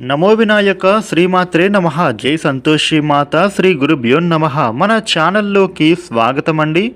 నమో వినాయక శ్రీమాత్రే నమ. జై సంతోషి మాత శ్రీ గురుభ్యో నమ. మన ఛానల్లోకి స్వాగతం అండి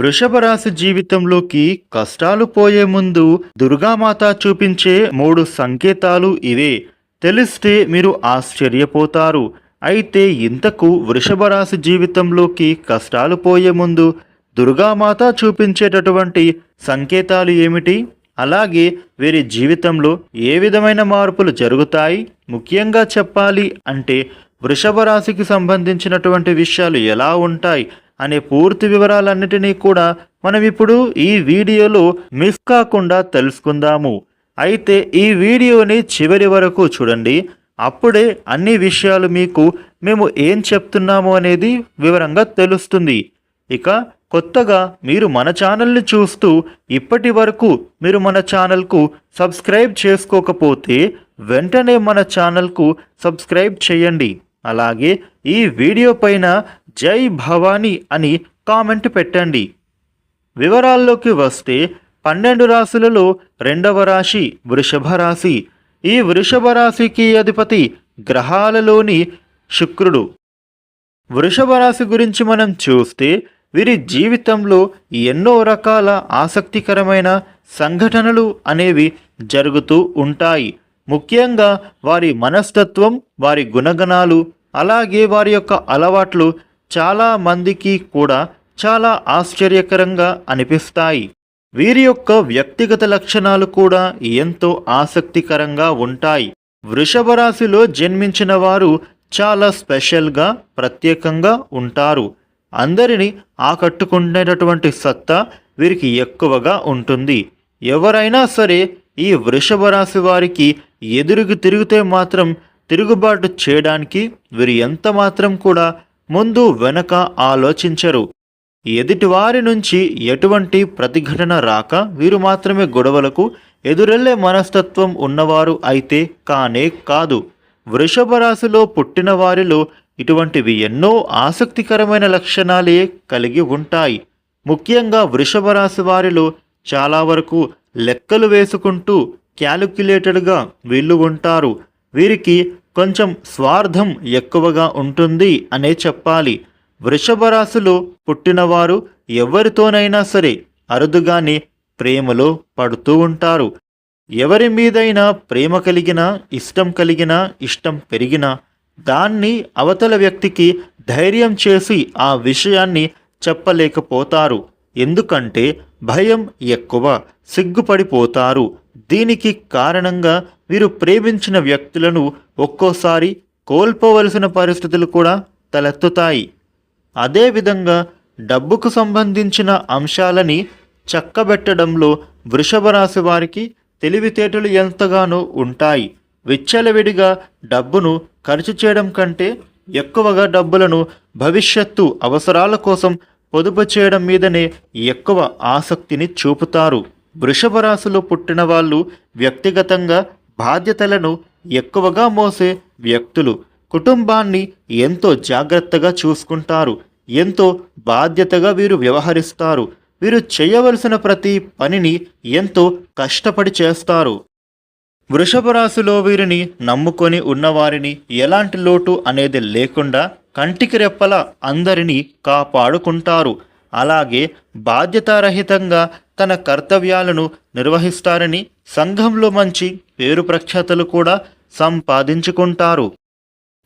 వృషభ రాశి జీవితంలోకి కష్టాలు పోయే ముందు దుర్గామాత చూపించే మూడు సంకేతాలు ఇవే. తెలిస్తే మీరు ఆశ్చర్యపోతారు. అయితే ఇంతకు వృషభ రాశి జీవితంలోకి కష్టాలు పోయే ముందు దుర్గామాత చూపించేటటువంటి సంకేతాలు ఏమిటి? అలాగే వీరి జీవితంలో ఏ విధమైన మార్పులు జరుగుతాయి? ముఖ్యంగా చెప్పాలి అంటే వృషభ రాశికి సంబంధించినటువంటి విషయాలు ఎలా ఉంటాయి? అనే పూర్తి వివరాలన్నిటినీ కూడా మనం ఇప్పుడు ఈ వీడియోలో మిస్ కాకుండా తెలుసుకుందాము. అయితే ఈ వీడియోని చివరి వరకు చూడండి. అప్పుడే అన్ని విషయాలు మీకు మేము ఏం చెప్తున్నాము అనేది వివరంగా తెలుస్తుంది. ఇక కొత్తగా మీరు మన ఛానల్ని చూస్తూ ఇప్పటి వరకు మీరు మన ఛానల్కు సబ్స్క్రైబ్ చేసుకోకపోతే వెంటనే మన ఛానల్కు సబ్స్క్రైబ్ చేయండి. అలాగే ఈ వీడియో పైన జై భవానీ అని కామెంట్ పెట్టండి. వివరాల్లోకి వస్తే పన్నెండు రాశులలో రెండవ రాశి వృషభ రాశి. ఈ వృషభ రాశికి అధిపతి గ్రహాలలోని శుక్రుడు. వృషభ రాశి గురించి మనం చూస్తే వీరి జీవితంలో ఎన్నో రకాల ఆసక్తికరమైన సంఘటనలు అనేవి జరుగుతూ ఉంటాయి. ముఖ్యంగా వారి మనస్తత్వం వారి గుణగణాలు అలాగే వారి యొక్క అలవాట్లు చాలా మందికి కూడా చాలా ఆశ్చర్యకరంగా అనిపిస్తాయి. వీరి యొక్క వ్యక్తిగత లక్షణాలు కూడా ఎంతో ఆసక్తికరంగా ఉంటాయి. వృషభ రాశిలో జన్మించిన వారు చాలా స్పెషల్గా ప్రత్యేకంగా ఉంటారు. అందరినీ ఆకట్టుకునేటటువంటి సత్తా వీరికి ఎక్కువగా ఉంటుంది. ఎవరైనా సరే ఈ వృషభ రాశి వారికి ఎదురుకు తిరిగితే మాత్రం తిరుగుబాటు చేయడానికి వీరు ఎంత మాత్రం కూడా ముందు వెనక ఆలోచించరు. ఎదుటివారి నుంచి ఎటువంటి ప్రతిఘటన రాక వీరు మాత్రమే గొడవలకు ఎదురెళ్ళే మనస్తత్వం ఉన్నవారు అయితే కానే కాదు. వృషభ రాశిలో పుట్టిన వారిలో ఇటువంటివి ఎన్నో ఆసక్తికరమైన లక్షణాలే కలిగి ఉంటాయి. ముఖ్యంగా వృషభ రాశి వారిలో చాలా వరకు లెక్కలు వేసుకుంటూ క్యాలిక్యులేటెడ్గా వీళ్ళు ఉంటారు. వీరికి కొంచెం స్వార్థం ఎక్కువగా ఉంటుంది అనే చెప్పాలి. వృషభ రాశిలో పుట్టినవారు ఎవరితోనైనా సరే అరుదుగానే ప్రేమలో పడుతూ ఉంటారు. ఎవరి మీదైనా ప్రేమ కలిగిన ఇష్టం కలిగిన ఇష్టం పెరిగినా దాన్ని అవతల వ్యక్తికి ధైర్యం చేసి ఆ విషయాన్ని చెప్పలేకపోతారు. ఎందుకంటే భయం ఎక్కువ సిగ్గుపడిపోతారు. దీనికి కారణంగా వీరు ప్రేమించిన వ్యక్తులను ఒక్కోసారి కోల్పోవలసిన పరిస్థితులు కూడా తలెత్తుతాయి. అదేవిధంగా డబ్బుకు సంబంధించిన అంశాలని చక్కబెట్టడంలో వృషభ రాశి వారికి తెలివితేటలు ఎంతగానో ఉంటాయి. విచ్చలవిడిగా డబ్బును ఖర్చు చేయడం కంటే ఎక్కువగా డబ్బులను భవిష్యత్తు అవసరాల కోసం పొదుపు చేయడం మీదనే ఎక్కువ ఆసక్తిని చూపుతారు. వృషభ రాశిలో పుట్టిన వాళ్ళు వ్యక్తిగతంగా బాధ్యతలను ఎక్కువగా మోసే వ్యక్తులు కుటుంబాన్ని ఎంతో జాగ్రత్తగా చూసుకుంటారు. ఎంతో బాధ్యతగా వీరు వ్యవహరిస్తారు. వీరు చేయవలసిన ప్రతి పనిని ఎంతో కష్టపడి చేస్తారు. వృషభ రాశిలో వీరిని నమ్ముకొని ఉన్నవారిని ఎలాంటి లోటు అనేది లేకుండా కంటికి రెప్పల అందరినీ కాపాడుకుంటారు. అలాగే బాధ్యతారహితంగా తన కర్తవ్యాలను నిర్వహిస్తారని సంఘంలో మంచి పేరు ప్రఖ్యాతలు కూడా సంపాదించుకుంటారు.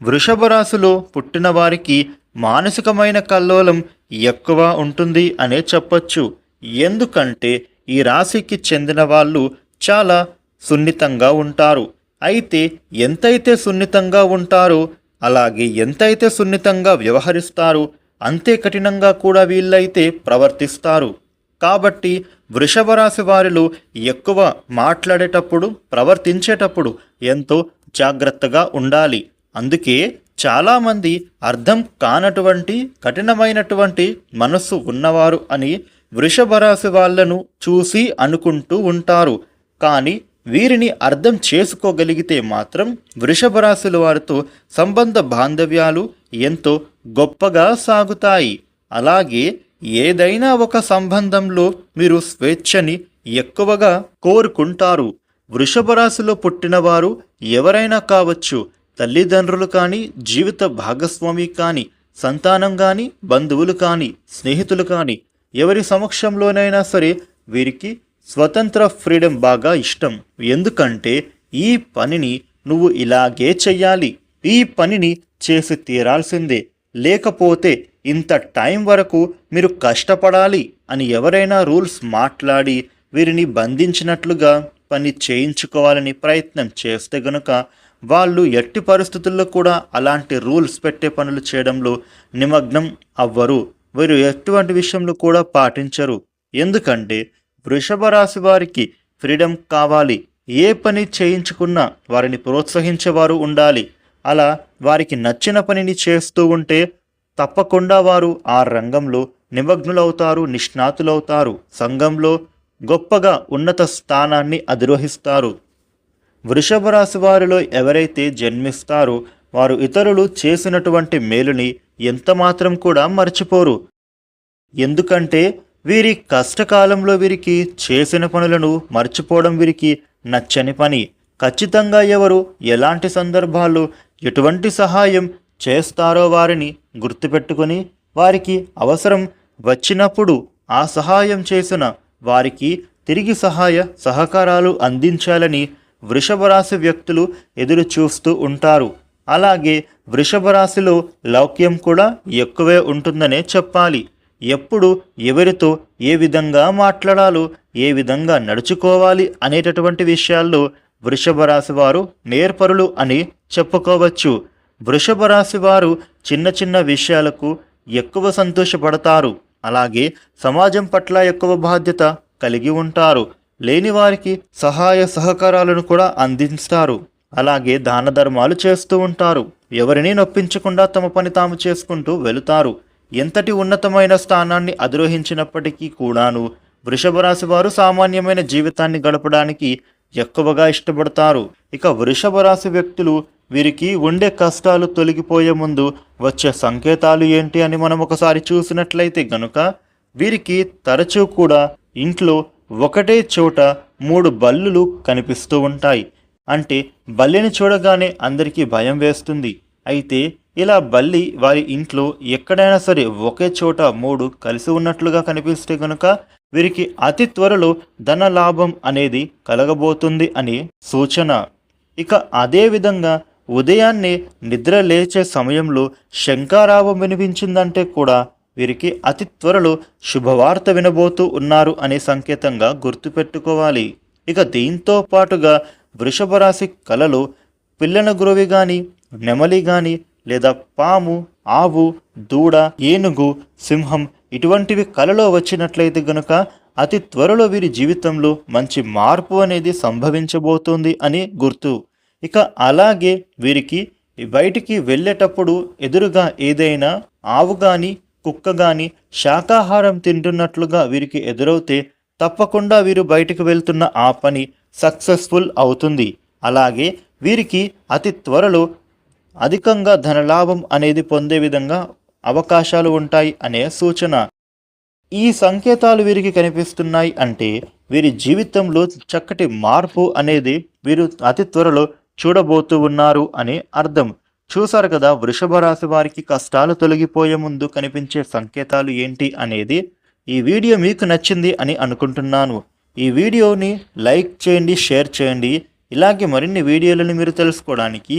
వృషభ రాశిలో పుట్టిన వారికి మానసికమైన కల్లోలం ఎక్కువ ఉంటుంది అనే చెప్పొచ్చు. ఎందుకంటే ఈ రాశికి చెందిన వాళ్ళు చాలా సున్నితంగా ఉంటారు. అయితే ఎంతైతే సున్నితంగా ఉంటారో అలాగే ఎంతైతే సున్నితంగా వ్యవహరిస్తారు అంతే కఠినంగా కూడా వీళ్ళైతే ప్రవర్తిస్తారు. కాబట్టి వృషభ రాశి వారిలో ఎక్కువ మాట్లాడేటప్పుడు ప్రవర్తించేటప్పుడు ఎంతో జాగ్రత్తగా ఉండాలి. అందుకే చాలామంది అర్థం కానటువంటి కఠినమైనటువంటి మనస్సు ఉన్నవారు అని వృషభ రాశి వాళ్ళను చూసి అనుకుంటూ ఉంటారు. కానీ వీరిని అర్థం చేసుకోగలిగితే మాత్రం వృషభ రాశుల వారితో సంబంధ బాంధవ్యాలు ఎంతో గొప్పగా సాగుతాయి. అలాగే ఏదైనా ఒక సంబంధంలో మీరు స్వేచ్ఛని ఎక్కువగా కోరుకుంటారు. వృషభ రాశిలో పుట్టినవారు ఎవరైనా కావచ్చు తల్లిదండ్రులు కానీ జీవిత భాగస్వామి కానీ సంతానం కానీ బంధువులు కానీ స్నేహితులు కానీ ఎవరి సమక్షంలోనైనా సరే వీరికి స్వతంత్ర ఫ్రీడమ్ బాగా ఇష్టం. ఎందుకంటే ఈ పనిని నువ్వు ఇలాగే చెయ్యాలి. ఈ పనిని చేసి తీరాల్సిందే. లేకపోతే ఇంత టైం వరకు మీరు కష్టపడాలి అని ఎవరైనా రూల్స్ మాట్లాడి వీరిని బంధించినట్లుగా పని చేయించుకోవాలని ప్రయత్నం చేస్తే గనుక వాళ్ళు ఎట్టి పరిస్థితుల్లో కూడా అలాంటి రూల్స్ పెట్టే పనులు చేయడంలో నిమగ్నం అవ్వరు. వీరు ఎటువంటి విషయంలో కూడా పాటించరు. ఎందుకంటే వృషభ రాశి వారికి ఫ్రీడమ్ కావాలి. ఏ పని చేయించుకున్నా వారిని ప్రోత్సహించేవారు ఉండాలి. అలా వారికి నచ్చిన పనిని చేస్తూ ఉంటే తప్పకుండా వారు ఆ రంగంలో నిమగ్నులవుతారు నిష్ణాతులవుతారు. సంఘంలో గొప్పగా ఉన్నత స్థానాన్ని అధిరోహిస్తారు. వృషభ రాశి వారిలో ఎవరైతే జన్మిస్తారో వారు ఇతరులు చేసినటువంటి మేలుని ఎంతమాత్రం కూడా మర్చిపోరు. ఎందుకంటే వీరి కష్టకాలంలో వీరికి చేసిన పనులను మర్చిపోవడం వీరికి నచ్చని పని. ఖచ్చితంగా ఎవరు ఎలాంటి సందర్భాల్లో ఎటువంటి సహాయం చేస్తారో వారిని గుర్తుపెట్టుకొని వారికి అవసరం వచ్చినప్పుడు ఆ సహాయం చేసిన వారికి తిరిగి సహాయ సహకారాలు అందించాలని వృషభ రాశి వ్యక్తులు ఎదురు చూస్తూ ఉంటారు. అలాగే వృషభ రాశిలో లౌక్యం కూడా ఎక్కువే ఉంటుందనే చెప్పాలి. ఎప్పుడు ఎవరితో ఏ విధంగా మాట్లాడాలో ఏ విధంగా నడుచుకోవాలి అనేటటువంటి విషయాల్లో వృషభ రాశి వారు నేర్పరులు అని చెప్పుకోవచ్చు. వృషభ రాశి వారు చిన్న చిన్న విషయాలకు ఎక్కువ సంతోషపడతారు. అలాగే సమాజం పట్ల ఎక్కువ బాధ్యత కలిగి ఉంటారు. లేని వారికి సహాయ సహకారాలను కూడా అందిస్తారు. అలాగే దాన ధర్మాలు చేస్తూ ఉంటారు. ఎవరిని నొప్పించకుండా తమ పని తాము చేసుకుంటూ వెళుతారు. ఎంతటి ఉన్నతమైన స్థానాన్ని అధిరోహించినప్పటికీ కూడాను వృషభ రాశి వారు సామాన్యమైన జీవితాన్ని గడపడానికి ఎక్కువగా ఇష్టపడతారు. ఇక వృషభ రాశి వ్యక్తులు వీరికి ఉండే కష్టాలు తొలగిపోయే ముందు వచ్చే సంకేతాలు ఏంటి అని మనం ఒకసారి చూసినట్లయితే గనుక వీరికి తరచూ కూడా ఇంట్లో ఒకటే చోట మూడు బల్లులు కనిపిస్తూ ఉంటాయి. అంటే బల్లిని చూడగానే అందరికీ భయం వేస్తుంది. అయితే ఇలా బల్లి వారి ఇంట్లో ఎక్కడైనా సరే ఒకే చోట మూడు కలిసి ఉన్నట్లుగా కనిపిస్తే కనుక వీరికి అతి త్వరలో ధన లాభం అనేది కలగబోతుంది అని సూచన. ఇక అదే విధంగా ఉదయాన్నే నిద్ర లేచే సమయంలో శంకారావం వినిపించిందంటే కూడా వీరికి అతి త్వరలో శుభవార్త వినబోతూ ఉన్నారు అనే సంకేతంగా గుర్తుపెట్టుకోవాలి. ఇక దీంతో పాటుగా వృషభ రాశి కలలో పిల్లన గురువి కానీ నెమలి కానీ లేదా పాము ఆవు దూడ ఏనుగు సింహం ఇటువంటివి కలలో వచ్చినట్లయితే గనుక అతి త్వరలో వీరి జీవితంలో మంచి మార్పు అనేది సంభవించబోతోంది అని గుర్తు. ఇక అలాగే వీరికి బయటికి వెళ్ళేటప్పుడు ఎదురుగా ఏదైనా ఆవు కానీ కుక్క కానీ శాకాహారం తింటున్నట్లుగా వీరికి ఎదురవుతే తప్పకుండా వీరు బయటికి వెళ్తున్న ఆ పని సక్సెస్ఫుల్ అవుతుంది. అలాగే వీరికి అతి త్వరలో అధికంగా ధనలాభం అనేది పొందే విధంగా అవకాశాలు ఉంటాయి అనే సూచన. ఈ సంకేతాలు వీరికి కనిపిస్తున్నాయి అంటే వీరి జీవితంలో చక్కటి మార్పు అనేది వీరు అతి త్వరలో చూడబోతూ ఉన్నారు అని అర్థం. చూసారు కదా వృషభ రాశి వారికి కష్టాలు తొలగిపోయే ముందు కనిపించే సంకేతాలు ఏంటి అనేది ఈ వీడియో మీకు నచ్చింది అని అనుకుంటున్నాను. ఈ వీడియోని లైక్ చేయండి షేర్ చేయండి. ఇలాగే మరిన్ని వీడియోలను మీరు తెలుసుకోవడానికి